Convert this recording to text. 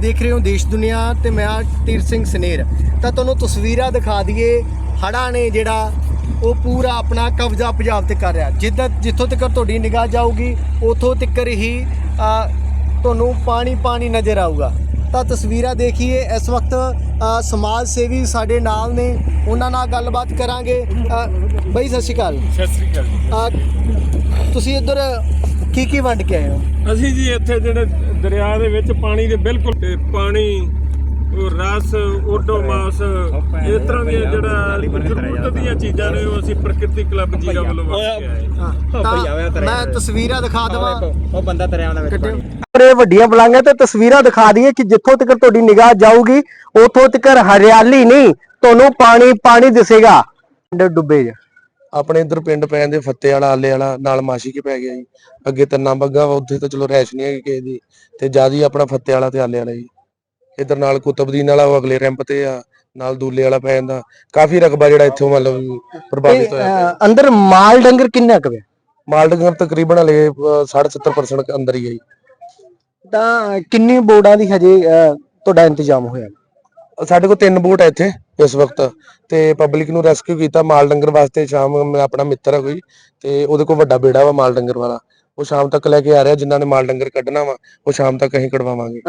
ਦੇਖ ਰਹੇ ਹੋ ਦੇਸ਼ ਦੁਨੀਆ ਤੇ ਮੈਂ ਤੀਰ ਸਿੰਘ ਸਨੇਰ। ਤਾਂ ਤੁਹਾਨੂੰ ਤਸਵੀਰਾਂ ਦਿਖਾ ਦਈਏ ਹੜ੍ਹਾਂ ਨੇ ਜਿਹੜਾ ਉਹ ਪੂਰਾ ਆਪਣਾ ਕਬਜ਼ਾ ਪੰਜਾਬ ਤੇ ਕਰ ਰਿਹਾ। ਜਿੱਦਾਂ ਜਿੱਥੋਂ ਤੱਕ ਤੁਹਾਡੀ ਨਿਗਾਹ ਜਾਊਗੀ ਉਥੋਂ ਤੱਕ ਹੀ ਤੁਹਾਨੂੰ ਪਾਣੀ ਪਾਣੀ ਨਜ਼ਰ ਆਊਗਾ। ਤਾਂ ਤਸਵੀਰਾਂ ਦੇਖੀਏ ਇਸ ਵਕਤ ਸਮਾਜ ਸੇਵੀ ਸਾਡੇ ਨਾਲ ਨੇ। ਉਹਨਾਂ ਨਾਲ ਗੱਲਬਾਤ ਕਰਾਂਗੇ। ਬਈ ਸਤਿ ਸ਼੍ਰੀ ਅਕਾਲ। ਸਤਿ ਸ੍ਰੀ ਅਕਾਲ ਤੁਸੀਂ ਇੱਧਰ ਕੀ ਕੀ ਵੰਡ ਕੇ ਆਏ ਹੋ? ਅਸੀਂ ਜੀ ਇੱਥੇ ਜਿਹੜੇ ਦਰਿਆ ਦੇ ਵਿੱਚ ਪਾਣੀ ਦੇ ਬਿਲਕੁਲ ਤੇ ਪਾਣੀ ਉਹ ਰਸ ਓਡੋਮਾਸ ਇਸ ਤਰ੍ਹਾਂ ਦੀਆਂ ਜਿਹੜਾ ਜ਼ਰੂਰਤ ਦੀਆਂ ਚੀਜ਼ਾਂ ਨੇ ਉਹ ਅਸੀਂ ਪ੍ਰਕਿਰਤੀ ਕਲੱਬ ਜੀਰਾ ਵੱਲੋਂ ਵੰਡ ਕੇ ਆਏ। ਹਾਂ, ਤਾਂ ਮੈਂ ਤਸਵੀਰਾਂ ਦਿਖਾ ਦਵਾਂ। ਉਹ ਬੰਦਾ ਦਰਿਆ ਦਾ ਵਿੱਚ ਪਾਣੀ ਇਹ ਵੱਡੀਆਂ ਬਲਾਂਗਾਂ ਤੇ ਤਸਵੀਰਾਂ ਦਿਖਾ ਦਈਏ ਕਿ ਜਿੱਥੋਂ ਤੱਕ ਤੁਹਾਡੀ ਨਿਗਾਹ ਜਾਊਗੀ ਉਥੋਂ ਤੱਕ ਹਰਿਆਲੀ ਨਹੀਂ ਤੁਹਾਨੂੰ ਪਾਣੀ ਪਾਣੀ ਦਿਸੇਗਾ। ਡੁੱਬੇ ਜਾ। ਆਪਣੇ ਇਧਰ ਪਿੰਡ ਪੈ ਜਾਂਦੇ ਫੱਤੇ ਵਾਲਾ ਆਲੇ ਵਾਲਾ ਨਾਲ ਮਾਸ਼ੀ ਕੇ ਪੈ ਗਿਆ ਜੀ। ਅੱਗੇ ਤੰਨਾ ਬੱਗਾ ਵਾ ਉੱਥੇ ਤਾਂ ਚਲੋ ਰੈਸ਼ ਨਹੀਂ ਹੈਗੀ ਕਿਸੇ ਦੀ। ਤੇ ਜਿਆਦੀ ਆਪਣਾ ਫੱਤੇ ਵਾਲਾ ਤੇ ਆਲੇ ਵਾਲਾ ਜੀ। ਇਧਰ ਨਾਲ ਕੁਤਬਦੀਨ ਵਾਲਾ ਉਹ ਅਗਲੇ ਰੈਂਪ ਤੇ ਆ ਨਾਲ ਦੂਲੇ ਵਾਲਾ ਪੈ ਜਾਂਦਾ। ਕਾਫੀ ਰਕਬਾ ਜਿਹੜਾ ਇੱਥੋਂ ਮਤਲਬ ਪ੍ਰਭਾਵਿਤ ਹੋਇਆ ਪਿਆ। ਅੰਦਰ ਮਾਲ ਡੰਗਰ ਕਿੰਨਾ ਕੁ ਵੇ? ਮਾਲ ਡੰਗਰ ਤਕਰੀਬਨ ਹਲੇ 60-70% ਅੰਦਰ ਹੀ ਹੈ ਜੀ। ਤਾਂ ਕਿੰਨੀ ਬੋਰਡਾਂ ਦੀ ਹਜੇ ਅਹ, ਤੁਹਾਡਾ ਇੰਤਜ਼ਾਮ ਹੋਇਆ? ਸਾਡੇ ਕੋਲ ਤਿੰਨ ਬੋਟ ਹੈ ਇੱਥੇ। ਇਸ ਵਕਤ ਤੇ ਪਬਲਿਕ ਨੂੰ ਰੈਸਕਿਊ ਕੀਤਾ ਮਾਲ ਡੰਗਰ ਵਾਸਤੇ, ਸ਼ਾਮ ਮੈਂ ਆਪਣਾ ਮਿੱਤਰ ਆ ਕੋਈ ਤੇ ਉਹਦੇ ਕੋਲ ਵੱਡਾ ਬੇੜਾ ਵਾ ਮਾਲ ਡੰਗਰ ਵਾਲਾ। ਉਹ ਸ਼ਾਮ ਤੱਕ ਲੈ ਕੇ ਆ ਰਿਹਾ, ਜਿਨ੍ਹਾਂ ਨੇ ਮਾਲ ਡੰਗਰ ਕੱਢਣਾ ਵਾ, ਉਹ ਸ਼ਾਮ ਤੱਕ ਅਸੀਂ ਕਢਵਾਵਾਂਗੇ।